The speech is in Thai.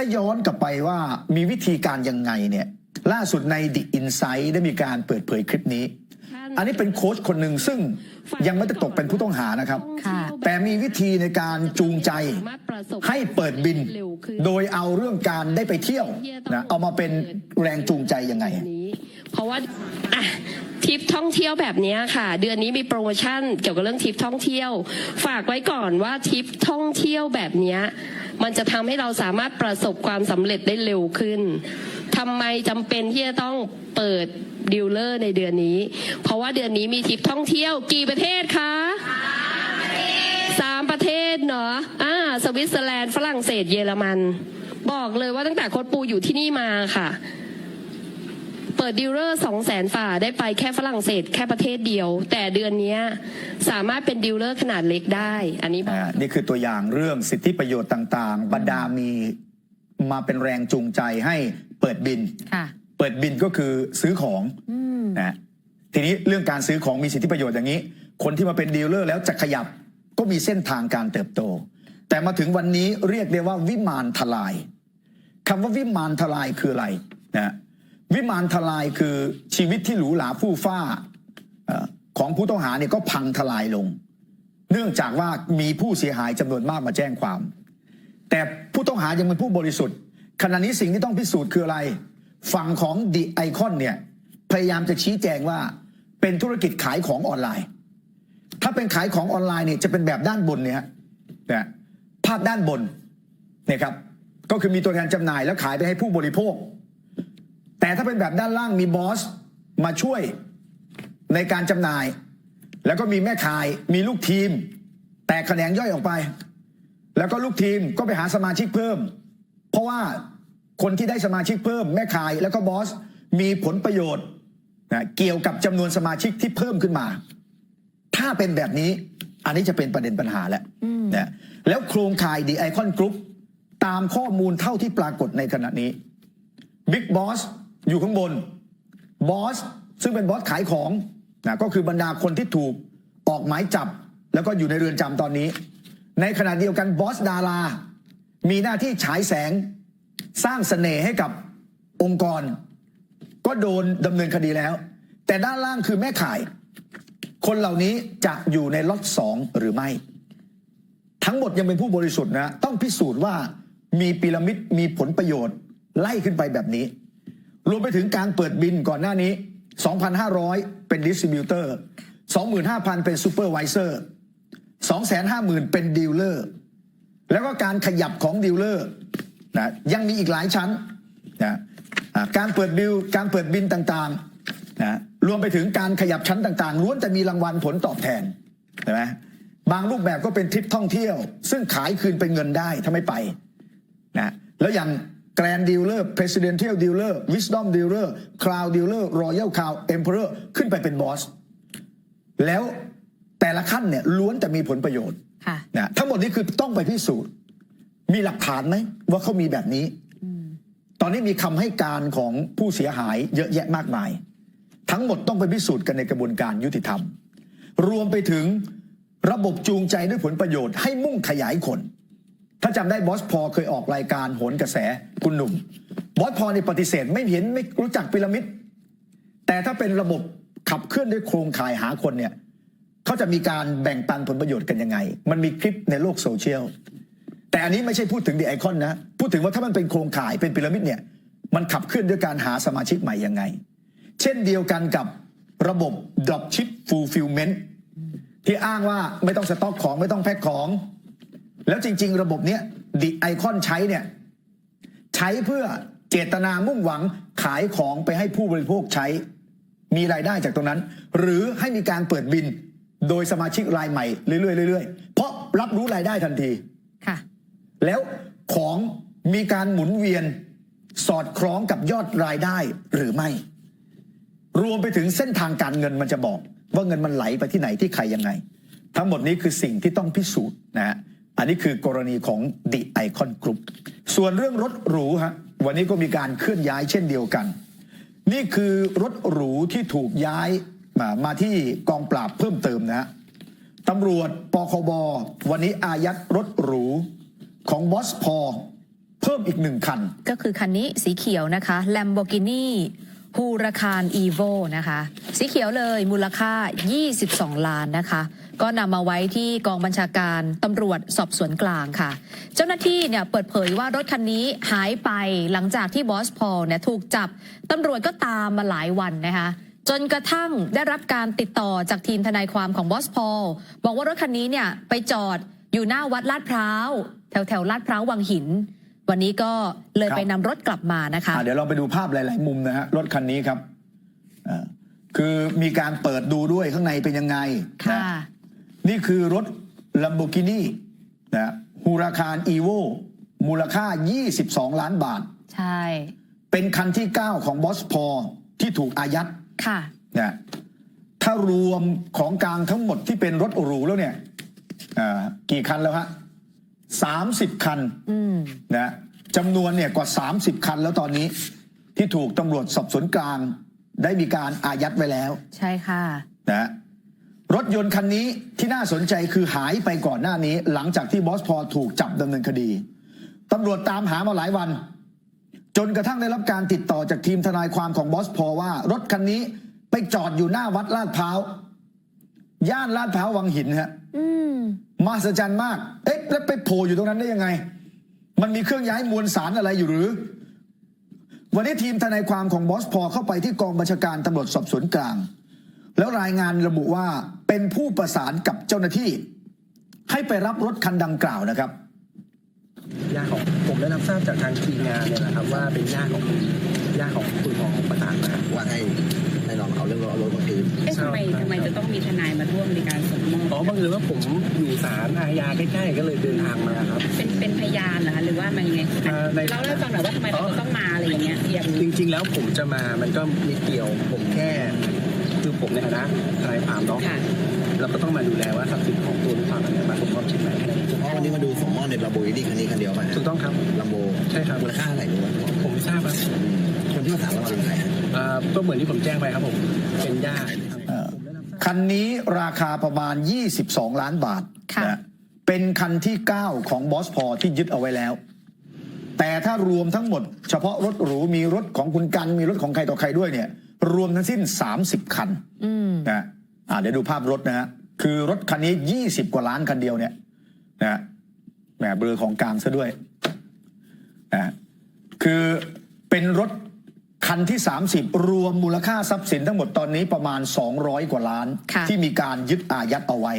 ถ้าย้อนกลับไปว่ามีวิธีการยังไงเนี่ย ล่าสุดใน The Insight ได้มีการเปิดเผยคลิปนี้ อันนี้เป็นโค้ชคนหนึ่งซึ่งยังไม่ได้ตกเป็นผู้ต้องหานะครับค่ะแต่มีวิธีในการจูงใจให้เปิดบิน โดยเอาเรื่องการได้ไปเที่ยวนะเอามาเป็นแรงจูงใจยังไงนี้เพ ราะว่าอะทริปท่องเที่ยวแบบนี้ค่ะ เดือนนี้มีโปรโมชั่นเกี่ยวกับเรื่องทริปท่องเที่ยว ฝากไว้ก่อนว่าทริปท่องเที่ยวแบบนี้มันจะทำให้เราสามารถประสบความสำเร็จได้เร็วขึ้นทำไมจำเป็นที่จะต้องเปิดดีลเลอร์ในเดือนนี้ เพราะว่าเดือนนี้มีทริปท่องเที่ยวกี่ประเทศคะสามประเทศเนาะอ่าสวิตเซอร์แลนด์ฝรั่งเศสเยอรมัน บอกเลยว่าตั้งแต่โคดปูอยู่ที่นี่มาค่ะ เปิดดีลเลอร์สองแสนฝ่าได้ไปแค่ฝรั่งเศสแค่ประเทศเดียว แต่เดือนเนี้ยสามารถเป็นดีลเลอร์ขนาดเล็กได้ อันนี้บอกอ่านี่คือตัวอย่างเรื่องสิทธิประโยชน์ต่าง ๆ บรรดามีมาเป็นแรงจูงใจให้เปิดบินค่ะเปิดบินก็คือซื้อของอืมนะทีนี้เรื่องการซื้อของมีสิทธิประโยชน์อย่างนี้ คนที่มาเป็นดีลเลอร์แล้วจะขยับก็มีเส้นทางการเติบโต แต่มาถึงวันนี้เรียกได้ว่าวิมานทลายคำว่าวิมานทลายคืออะไรนะ วิมานทลายคือชีวิตที่หรูหราฟู่ฟ้าของผู้ต้องหาเนี่ยก็พังทลายลง เนื่องจากว่ามีผู้เสียหายจำนวนมากมาแจ้งความ แต่ผู้ต้องหายังเป็นผู้บริสุทธิ์ขณะนี้สิ่งที่ต้องพิสูจน์คืออะไร ฝั่งของดิไอคอนเนี่ยพยายามจะชี้แจงว่าเป็นธุรกิจขายของออนไลน์ ถ้าเป็นขายของออนไลน์เนี่ยจะเป็นแบบด้านบนเนี่ยฮะนะภาพด้านบนเนี่ยครับก็คือมีตัวแทนจำหน่ายแล้วขายไปให้ผู้บริโภค แต่ถ้าเป็นแบบด้านล่างมีบอสมาช่วยในการจำหน่าย แล้วก็มีแม่ขายมีลูกทีม แตกแขนงย่อยออกไป แล้วก็ลูกทีมก็ไปหาสมาชิกเพิ่ม เพราะว่าคนที่ได้สมาชิกเพิ่ม แม่ขายแล้วก็บอสมีผลประโยชน์นะเกี่ยวกับจำนวนสมาชิกที่เพิ่มขึ้นมา ถ้าเป็นแบบนี้อันนี้จะเป็นประเด็นปัญหาแล้วนะแล้วโครงข่ายดีไอคอนกรุ๊ปตามข้อมูลเท่าที่ปรากฏในขณะนี้บิ๊กบอส อยู่ข้างบนบอสซึ่งเป็นบอสขายของนะก็คือบรรดาคนที่ถูกออกหมายจับ แล้วก็อยู่ในเรือนจำตอนนี้ ในขณะเดียวกันบอสดารา มีหน้าที่ฉายแสงสร้างเสน่ห์ให้กับองค์กร ก็โดนดำเนินคดีแล้ว แต่ด้านล่างคือแม่ขาย คนเหล่านี้จะอยู่ในล็อตสองหรือไม่ ทั้งหมดยังเป็นผู้บริสุทธิ์นะ ต้องพิสูจน์ว่ามีพีระมิดมีผลประโยชน์ไล่ขึ้นไปแบบนี้ รวมไปถึงการเปิดบินก่อนหน้านี้ 2,500 เป็นดิสติบิวเตอร์ 25,000 เป็นซูเปอร์วิเซอร์ 250,000 เป็นดีลเลอร์ แล้วก็การขยับของดีลเลอร์นะยังมีอีกหลายชั้นนะการเปิดบิลการเปิดบินต่างๆนะรวมไปถึงการขยับชั้นต่างๆล้วนจะมีรางวัลผลตอบแทนใช่ไหมบางรูปแบบก็เป็นทริปท่องเที่ยว ซึ่งขายคืนเป็นเงินได้ถ้าไม่ไปนะแล้วอย่าง แกรนดีลเลอร์ Presidential Dealer Wisdom Dealer Cloud Dealer Royal Cloud Emperor ขึ้นไปเป็นบอส แล้วแต่ละขั้นเนี่ยล้วนจะมีผลประโยชน์ค่ะนะทั้งหมดนี้คือต้องไปพิสูจน์ มีหลักฐานไหมว่าเขามีแบบนี้ ตอนนี้มีคำให้การของผู้เสียหายเยอะแยะมากมาย ทั้งหมดต้องไปพิสูจน์กันในกระบวนการยุติธรรม รวมไปถึงระบบจูงใจด้วยผลประโยชน์ให้มุ่งขยายคน ถ้าจำได้บอสพอเคยออกรายการโหนกระแสคุณหนุ่ม บอสพอในปฏิเสธไม่เห็นไม่รู้จักพีระมิด แต่ถ้าเป็นระบบขับเคลื่อนด้วยโครงข่ายหาคนเนี่ยเขาจะมีการแบ่งปันผลประโยชน์กันยังไง มันมีคลิปในโลกโซเชียลแต่อันนี้ไม่ใช่พูดถึงดีไอคอนนะ พูดถึงว่าถ้ามันเป็นโครงข่ายเป็นพีระมิดเนี่ยมันขับเคลื่อนด้วยการหาสมาชิกใหม่ยังไง เช่นเดียวกันกับระบบ Dropship Fulfillment ที่อ้างว่าไม่ต้องสต็อกของไม่ต้องแพ็คของ แล้วจริง ๆ ระบบเนี้ยดีไอคอนใช้เนี่ยใช้เพื่อเจตนามุ่งหวังขายของไปให้ผู้บริโภคใช้ มีรายได้จากตรงนั้น หรือให้มีการเปิดบิน โดยสมาชิกรายใหม่เรื่อยๆเรื่อยๆเพราะรับรู้รายได้ทันทีค่ะ แล้วของมีการหมุนเวียนสอดคล้องกับยอดรายได้หรือไม่ รวมไปถึงเส้นทางการเงินมันจะบอก ว่าเงินมันไหลไปที่ไหนที่ใครยังไง ทั้งหมดนี้คือสิ่งที่ต้องพิสูจน์นะฮะ อันนี้คือกรณีของ The Icon Group ส่วนเรื่องรถหรูฮะวันนี้ก็มีการเคลื่อนย้ายเช่นเดียวกัน นี่คือรถหรูที่ถูกย้ายมามาที่กองปราบเพิ่มเติมนะฮะตำรวจปคบวันนี้อายัดรถหรูของบอสพอเพิ่มอีกหนึ่งคัน ก็คือคันนี้สีเขียวนะคะ Lamborghini Huracan Evo นะคะ สีเขียวเลยมูลค่า 22 ล้านนะคะ ก็นำมาไว้ที่กองบัญชาการตำรวจสอบสวนกลางค่ะ เจ้าหน้าที่เนี่ยเปิดเผยว่ารถคันนี้หายไปหลังจากที่บอสพอลเนี่ยถูกจับตำรวจก็ตามมาหลายวันนะคะจนกระทั่งได้รับการติดต่อจากทีมทนายความของบอสพอลบอกว่ารถคันนี้เนี่ยไปจอดอยู่หน้าวัดลาดพร้าวแถวแถวลาดพร้าววังหิน วันนี้ก็เลยครับไปนำรถกลับมานะคะ อะเดี๋ยวเราไปดูภาพหลาย ๆ มุมนะฮะรถคันนี้ครับอ่าคือมีการเปิดดูด้วยข้างในเป็นยังไงค่ะ นะนี่คือรถ Lamborghini นะฮูราคารอีโวมูลค่า 22 ล้านบาท ใช่ เป็นคันที่ 9 ของบอสพอที่ถูกอายัดค่ะ นะถ้ารวมของกลางทั้งหมดที่เป็นรถหรูแล้วเนี่ยอ่ากี่คันแล้วฮะ สามสิบคันอืมนะจำนวนเนี่ยกว่า 30 คันแล้วตอนนี้ ที่ถูกตำรวจสอบสวนกลาง ได้มีการอายัดไว้แล้ว ใช่ค่ะนะรถยนต์คันนี้ที่น่าสนใจคือหายไปก่อนหน้านี้ หลังจากที่บอสพอถูกจับดำเนินคดีตำรวจตามหามาหลายวัน จนกระทั่งได้รับการติดต่อจากทีมทนายความของบอสพอว่า รถคันนี้ไปจอดอยู่หน้าวัดลาดพร้าวย่านลาดพร้าววังหินฮะอื มหัศจรรย์มาก เอ๊ะแล้วไปโผล่อยู่ตรงนั้นได้ยังไง มันมีเครื่องย้ายมวลสารอะไรอยู่หรือ วันนี้ทีมทนายความของบอสพอเข้าไปที่กองบัญชาการตำรวจสอบสวนกลาง แล้วรายงานระบุว่าเป็นผู้ประสานกับเจ้าหน้าที่ ให้ไปรับรถคันดังกล่าวนะครับญาติของผมได้รับทราบจากทางทีมงานเนี่ยนะครับว่าเป็นญาติของคุณญาติของคุณหมอประสานมาว่าให้ ให้ลองเอาเรื่องเอารถมาคืนเอ๊ะทำไมทำไมจะต้องมีทนายมาร่วมในการส่งมอบอ๋อบังเอิญว่าผมอยู่ศาลอาญาใกล้ๆก็เลยเดินทางมาครับ เป็นเป็นพยานเหรอคะหรือว่ามันยังไงอ่าในเราเล่าให้ฟังหน่อยว่าทำไมเราจะต้องมาอะไรอย่างเงี้ยอย่างจริง ๆ แล้วผมจะมามันก็มีเกี่ยวผมแค่คือผมในฐานะทนายความเนาะค่ะเราก็ต้องมาดูแลว่าทรัพย์สินของตัวลูกความเนี่ยมาสมมอบชิ้นไหนแค่นั้นเฉพาะวันนี้มาดูสมมติในลาโบกินี่คันนี้คันเดียวไหมถูกต้องครับลำโบใช่ครับมูลค่าเท่าไหร่รู้ไหมผมไม่ทราบครับคนที่มาถามว่าเราเป็นใครฮะอ่า ก็เหมือนที่ผมแจ้งไปครับผมเป็นญาติเอ่อคันนี้ราคาประมาณ 22 ล้านบาทค่ะนะเป็นคันที่ 9 ของบอสพอที่ยึดเอาไว้แล้ว แต่ถ้ารวมทั้งหมด เฉพาะรถหรูมีรถของคุณกันมีรถของใครต่อใครด้วยเนี่ย รวมทั้งสิ้น 30 คันอืมนะอ่าเดี๋ยวดูภาพรถนะฮะคือรถคันนี้ 20 กว่าล้านคันเดียวเนี่ยนะแหมเบลอของกลางซะด้วยนะคือเป็นรถ คันที่ 30 รวมมูลค่าทรัพย์สินทั้งหมดตอนนี้ประมาณ 200 กว่าล้าน ค่ะ ที่มีการยึดอายัดเอาไว้